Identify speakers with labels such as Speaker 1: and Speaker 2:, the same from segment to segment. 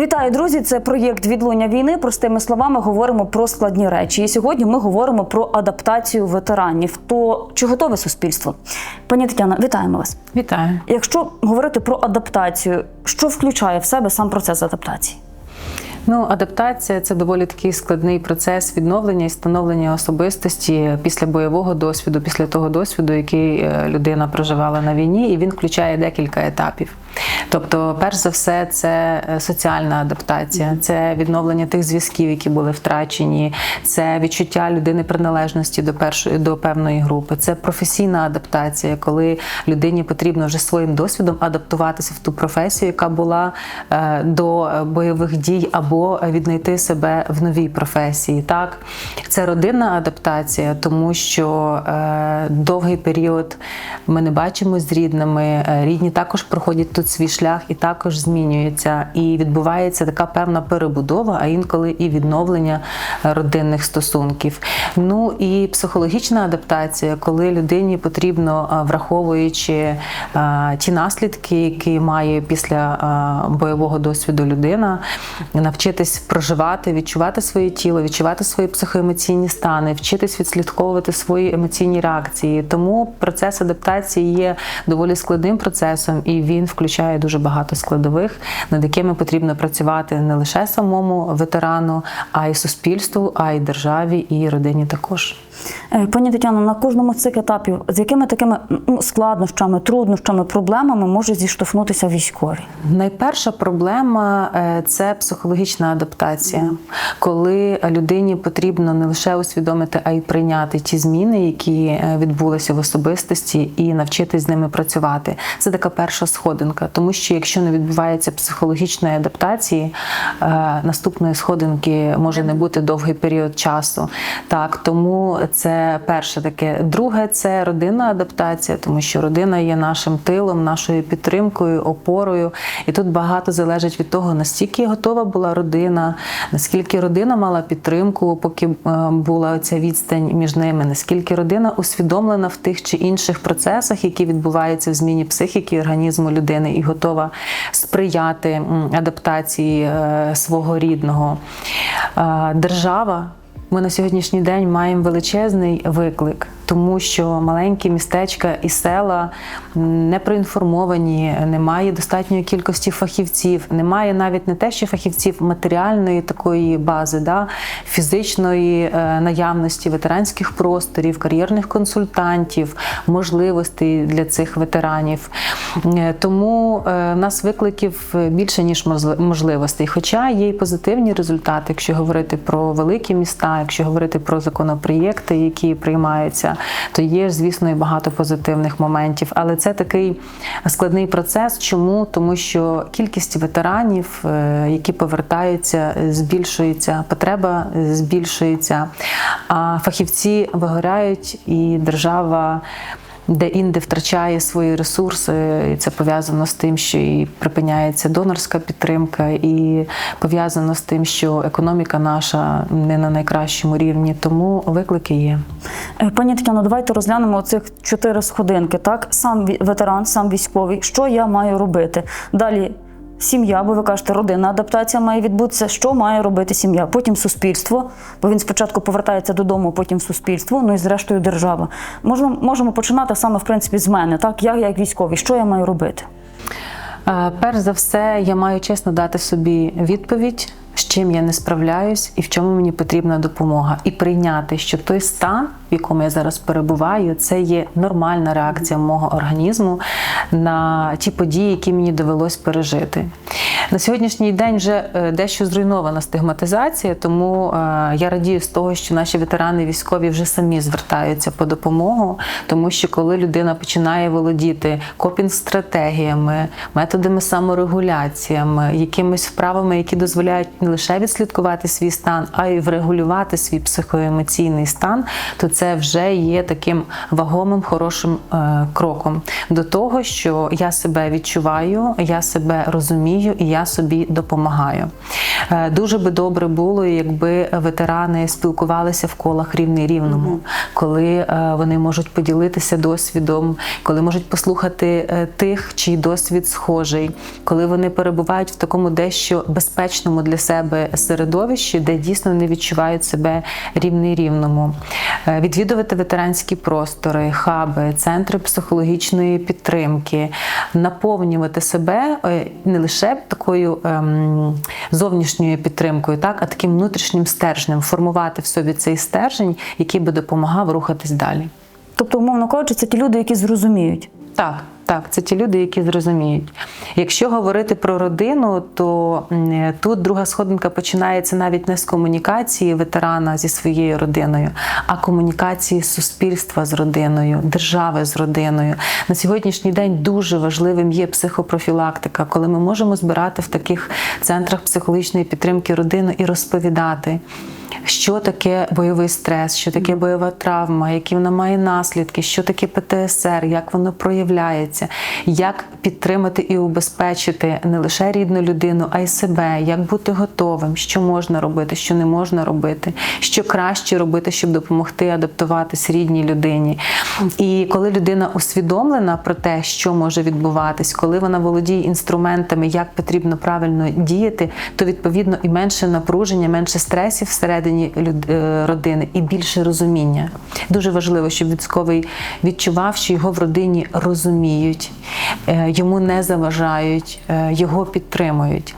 Speaker 1: Вітаю, друзі! Це проєкт відлуння війни. Простими словами говоримо про складні речі. І сьогодні ми говоримо про адаптацію ветеранів. То чи готове суспільство? Пані Тетяна, вітаємо вас.
Speaker 2: Вітаю.
Speaker 1: Якщо говорити про адаптацію, що включає в себе сам процес адаптації?
Speaker 2: Ну, адаптація це доволі такий складний процес відновлення і становлення особистості після бойового досвіду, після того досвіду, який е, людина проживала на війні, і він включає декілька етапів. Тобто, перш за все, це е, соціальна адаптація, це відновлення тих зв'язків, які були втрачені, це відчуття людини приналежності до першої до певної групи. Це професійна адаптація, коли людині потрібно вже своїм досвідом адаптуватися в ту професію, яка була е, до бойових дій, або віднайти себе в новій професії. Так, це родинна адаптація, тому що е, довгий період ми не бачимо з рідними. е, Рідні також проходять тут свій шлях і також змінюються. І відбувається така певна перебудова, а інколи і відновлення е, родинних стосунків. Ну і психологічна адаптація, коли людині потрібно, е, враховуючи е, ті наслідки, які має після бойового досвіду людина, навчитись проживати, відчувати своє тіло, відчувати свої психоемоційні стани, вчитись відслідковувати свої емоційні реакції. Тому процес адаптації є доволі складним процесом, і він включає дуже багато складових, над якими потрібно працювати не лише самому ветерану, а й суспільству, а й державі і родині також.
Speaker 1: Е, Пані Тетяно, на кожному з цих етапів з якими такими ну, складнощами, труднощами, проблемами можуть зіштовхнутися військові?
Speaker 2: Найперша проблема е, це психологічна адаптація, коли людині потрібно не лише усвідомити, а й прийняти ті зміни, які е, відбулися в особистості, і навчитись з ними працювати. Це така перша сходинка, тому що якщо не відбувається психологічної адаптації, наступної сходинки може не бути довгий період часу. Так, тому це перше таке. Друге це родинна адаптація, тому що родина є нашим тилом, нашою підтримкою, опорою. І тут багато залежить від того, настільки готова була родина, наскільки родина мала підтримку, поки е, була ця відстань між ними, наскільки родина усвідомлена в тих чи інших процесах, які відбуваються в зміні психіки організму людини, і готова сприяти адаптації е, свого рідного. Е, Держава. Ми на сьогоднішній день маємо величезний виклик, тому що маленькі містечка і села не проінформовані, немає достатньої кількості фахівців, немає навіть не те, що фахівців матеріальної такої бази, да, фізичної е, наявності ветеранських просторів, кар'єрних консультантів, можливостей для цих ветеранів. Е, Тому е, в нас викликів більше ніж можли- можливостей. Хоча є й позитивні результати, якщо говорити про великі міста, якщо говорити про законопроєкти, які приймаються, то є, звісно, і багато позитивних моментів. Але це такий складний процес. Чому? Тому що кількість ветеранів, е, які повертаються, збільшується, потреба збільшується, а фахівці вигоряють, і держава. Де інде втрачає свої ресурси, і це пов'язано з тим, що і припиняється донорська підтримка, і пов'язано з тим, що економіка наша не на найкращому рівні. Тому виклики є.
Speaker 1: Е, Пані Тетяно, давайте розглянемо цих чотири сходинки. Так, сам ветеран, сам військовий. Що я маю робити? Далі сім'я, бо ви кажете, родинна адаптація має відбутися. Що має робити сім'я? Потім суспільство, бо він спочатку повертається додому, потім суспільство, ну і зрештою держава. Можемо, можемо починати саме в принципі з мене. Так, я як військовий, що я маю робити?
Speaker 2: Е, Перш за все, я маю чесно дати собі відповідь, з чим я не справляюсь і в чому мені потрібна допомога, і прийняти, що той стан, в якому я зараз перебуваю, це є нормальна реакція мого організму на ті події, які мені довелось пережити. На сьогоднішній день вже е, дещо зруйнована стигматизація, тому е, я радію з того, що наші ветерани військові вже самі звертаються по допомогу, тому що коли людина починає володіти копінг-стратегіями, методами саморегуляціями, якимись вправами, які дозволяють не лише відслідкувати свій стан, а й врегулювати свій психоемоційний стан, то це вже є таким вагомим хорошим е, кроком до того, що я себе відчуваю, я себе розумію і я собі допомагаю. Е, Дуже би добре було, якби ветерани спілкувалися в колах рівний рівному, коли е, вони можуть поділитися досвідом, коли можуть послухати е, тих, чий досвід схожий, коли вони перебувають в такому дещо безпечному для себе середовищі, де дійсно не відчувають себе рівний рівному. Відвідувати ветеранські простори, хаби, центри психологічної підтримки, наповнювати себе не лише такою ем, зовнішньою підтримкою, так, а таким внутрішнім стержнем, формувати в собі цей стержень, який би допомагав рухатись далі.
Speaker 1: Тобто, умовно кажучи, це ті люди, які зрозуміють.
Speaker 2: Так, так, це ті люди, які зрозуміють. Якщо говорити про родину, то тут друга сходинка починається навіть не з комунікації ветерана зі своєю родиною, а комунікації суспільства з родиною, держави з родиною. На сьогоднішній день дуже важливим є психопрофілактика, коли ми можемо збирати в таких центрах психологічної підтримки родину і розповідати. Що таке бойовий стрес, що таке бойова травма, які вона має наслідки, що таке ПТСР, як воно проявляється, як підтримати і убезпечити не лише рідну людину, а й себе, як бути готовим, що можна робити, що не можна робити, що краще робити, щоб допомогти адаптуватись рідній людині. І коли людина усвідомлена про те, що може відбуватись, коли вона володіє інструментами, як потрібно правильно діяти, то відповідно і менше напруження, менше стресів всередині е, родини, і більше розуміння. Дуже важливо, щоб військовий відчував, що його в родині розуміють, е, йому не заважають, е, його підтримують.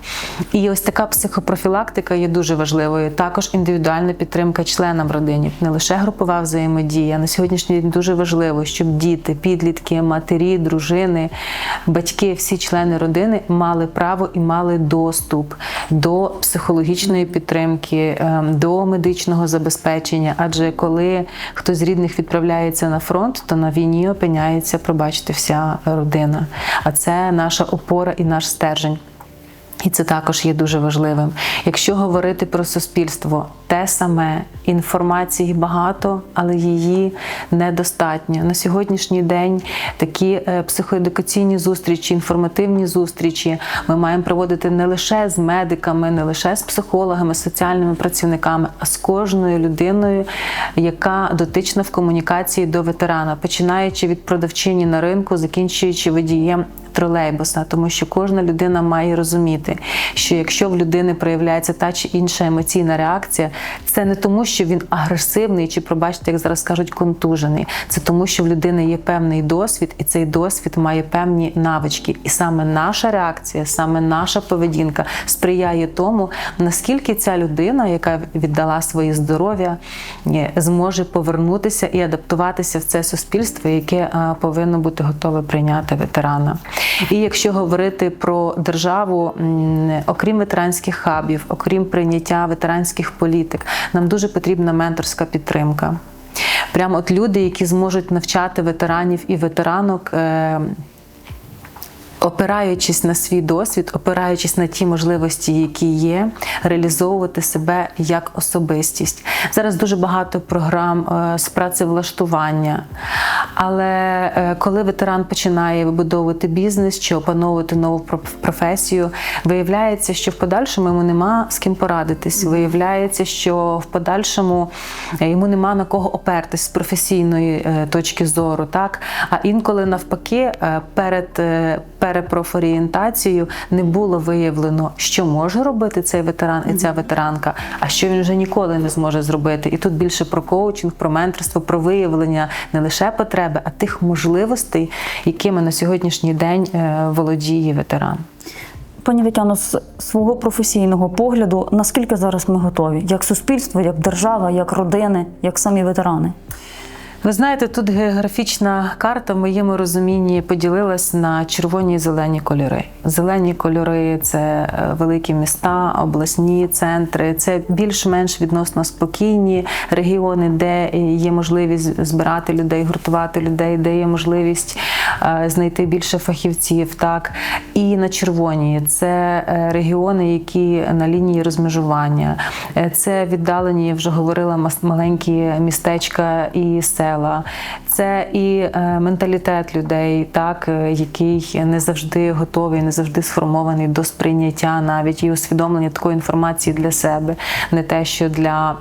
Speaker 2: І ось така психопрофілактика є дуже важливою. Також індивідуальна підтримка членам родини, не лише групова взаємодія. На сьогоднішній день дуже важливо, щоб діти, підлітки, матері, дружини, батьки, всі члени родини мали право і мали доступ до психологічної підтримки, ем, до медичного забезпечення. Адже коли хтось з рідних відправляється на фронт, то на війні опиняється, пробачте, вся родина. А це наша опора і наш стержень. І це також є дуже важливим. Якщо говорити про суспільство, те саме інформації багато, але її недостатньо. На сьогоднішній день такі е, психоедукаційні зустрічі, інформативні зустрічі ми маємо проводити не лише з медиками, не лише з психологами, соціальними працівниками, а з кожною людиною, яка дотична в комунікації до ветерана, починаючи від продавчині на ринку, закінчуючи водієм тролейбуса, тому що кожна людина має розуміти, що якщо в людини проявляється та чи інша емоційна реакція, це не тому, що він агресивний чи, пробачте, як зараз кажуть, контужений. Це тому, що в людини є певний досвід, і цей досвід має певні навички. І саме наша реакція, саме наша поведінка сприяє тому, наскільки ця людина, яка віддала своє здоров'я, е, зможе повернутися і адаптуватися в це суспільство, яке повинно бути готове прийняти ветерана. І якщо говорити про державу, окрім ветеранських хабів, окрім прийняття ветеранських політик, нам дуже потрібна менторська підтримка. Прямо от люди, які зможуть навчати ветеранів і ветеранок. Опираючись на свій досвід, опираючись на ті можливості, які є, реалізовувати себе як особистість. Зараз дуже багато програм е, з працевлаштування. Але е, коли ветеран починає вибудовувати бізнес чи опановувати нову професію, виявляється, що в подальшому йому нема з ким порадитись. Виявляється, що в подальшому е, йому нема на кого опертись з професійної точки зору. Так? А інколи навпаки, е, перед перепрофорієнтацією не було виявлено, що може робити цей ветеран і ця ветеранка, а що він вже ніколи не зможе зробити. І тут більше про коучинг, про менторство, про виявлення не лише потреби, а тих можливостей, якими на сьогоднішній день е, володіє ветеран.
Speaker 1: Пані Вітяно, з свого професійного погляду, наскільки зараз ми готові? Як суспільство, як держава, як родини, як самі ветерани?
Speaker 2: Ви знаєте, тут географічна карта в моєму розумінні поділилась на червоні і зелені кольори. Зелені кольори це е, великі міста, обласні центри, це більш-менш відносно спокійні регіони, де є можливість збирати людей, гуртувати людей, де є можливість знайти більше фахівців. Так і на червоній це е, регіони, які на лінії розмежування, Е, це віддалені, я вже говорила, маленькі містечка і села. Це і е, менталітет людей, так е, який не завжди готовий, не завжди сформований до сприйняття, навіть і усвідомлення такої інформації для себе, не те, що для,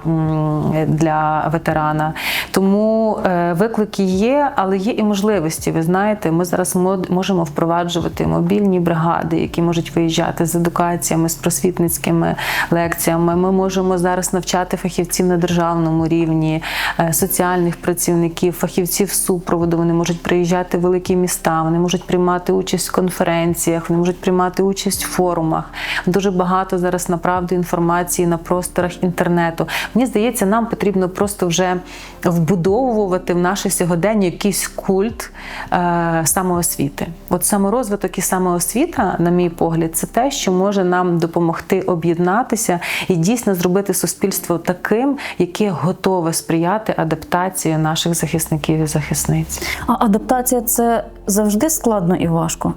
Speaker 2: для ветерана. Тому е, виклики є, але є і можливості. Ви знаєте, ми зараз можемо впроваджувати мобільні бригади, які можуть виїжджати з едукаціями, з просвітницькими лекціями. Ми можемо зараз навчати фахівців на державному рівні, е, соціальних працівників, фахівців супроводу. Вони можуть приїжджати в великі міста, вони можуть приймати участь в конференціях, вони можуть приймати участь в форумах. Дуже багато зараз направду інформації на просторах інтернету. Мені здається, нам потрібно просто вже вбудовувати в наше сьогодення якийсь культ е, самоосвіти. От саморозвиток і самоосвіта, на мій погляд, це те, що може нам допомогти об'єднатися і дійсно зробити суспільство таким, яке готове сприяти адаптації наших захисників і захисниць.
Speaker 1: А адаптація це завжди складно і важко.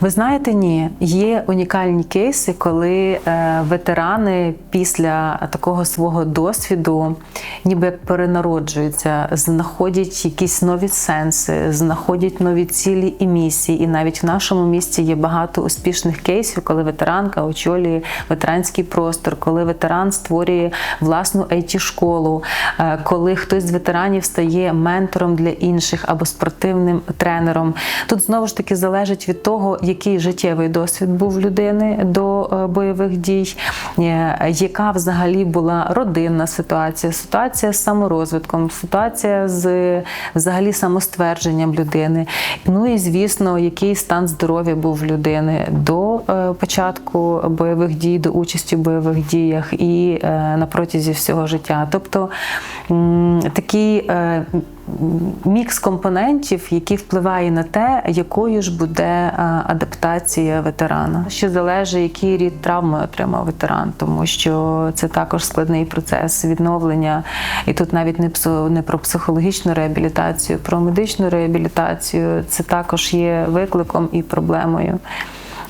Speaker 2: Ви знаєте, ні, є унікальні кейси, коли е, ветерани після такого свого досвіду ніби як перенароджуються, знаходять якісь нові сенси, знаходять нові цілі і місії. І навіть в нашому місті є багато успішних кейсів, коли ветеранка очолює ветеранський простор, коли ветеран створює власну it школу е, коли хтось з ветеранів стає ментором для інших або спортивним тренером. Тут знову ж таки залежить від того, який життєвий досвід був людини до е, бойових дій, е, яка взагалі була родинна ситуація, ситуація з саморозвитком, ситуація з взагалі самоствердженням людини. Ну і звісно, який стан здоров'я був людини до е, початку бойових дій, до участі в бойових діях і на протязі всього життя. Тобто такий мікс компонентів, який впливає на те, якою ж буде е, адаптація ветерана. Ще залежить, який рід травми отримав ветеран, тому що це також складний процес відновлення. І тут навіть не не про психологічну реабілітацію, про медичну реабілітацію. Це також є викликом і проблемою.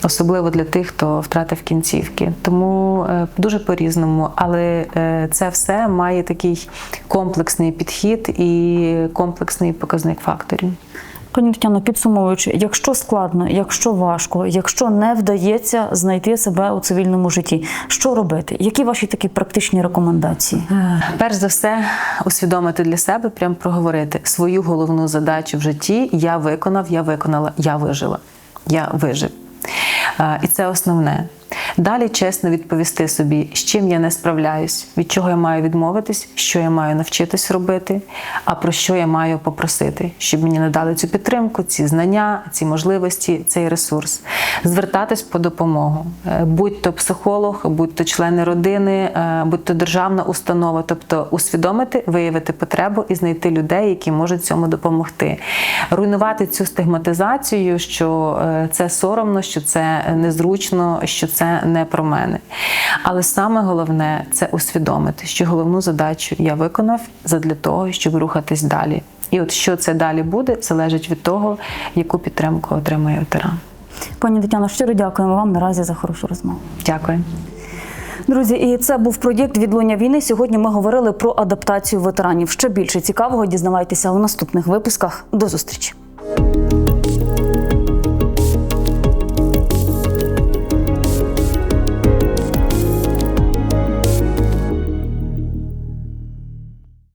Speaker 2: Особливо для тих, хто втратив кінцівки. Тому е, дуже по-різному. Але е, це все має такий комплексний підхід і комплексний показник факторів.
Speaker 1: Пані Тетяно, підсумовуючи, якщо складно, якщо важко, якщо не вдається знайти себе у цивільному житті, що робити? Які ваші такі практичні рекомендації?
Speaker 2: Перш за все, усвідомити для себе, прям проговорити свою головну задачу в житті. Я виконав, я виконала, я вижила, я вижив. І це основне. Далі чесно відповісти собі, з чим я не справляюсь, від чого я маю відмовитись, що я маю навчитись робити, а про що я маю попросити, щоб мені надали цю підтримку, ці знання, ці можливості, цей ресурс. Звертатись по допомогу, Е, будь то психолог, будь то члени родини, е, будь то державна установа, тобто усвідомити, виявити потребу і знайти людей, які можуть цьому допомогти. Руйнувати цю стигматизацію, що е, це соромно, що це незручно, що це не про мене. Але саме головне це усвідомити, що головну задачу я виконав задля того, щоб рухатись далі. І от що це далі буде, залежить від того, яку підтримку отримує ветеран.
Speaker 1: Пані Тетяно, щиро дякуємо вам наразі за хорошу розмову.
Speaker 2: Дякую.
Speaker 1: Друзі, і це був проєкт відлуння війни. Сьогодні ми говорили про адаптацію ветеранів. Ще більше цікавого дізнавайтеся у наступних випусках. До зустрічі.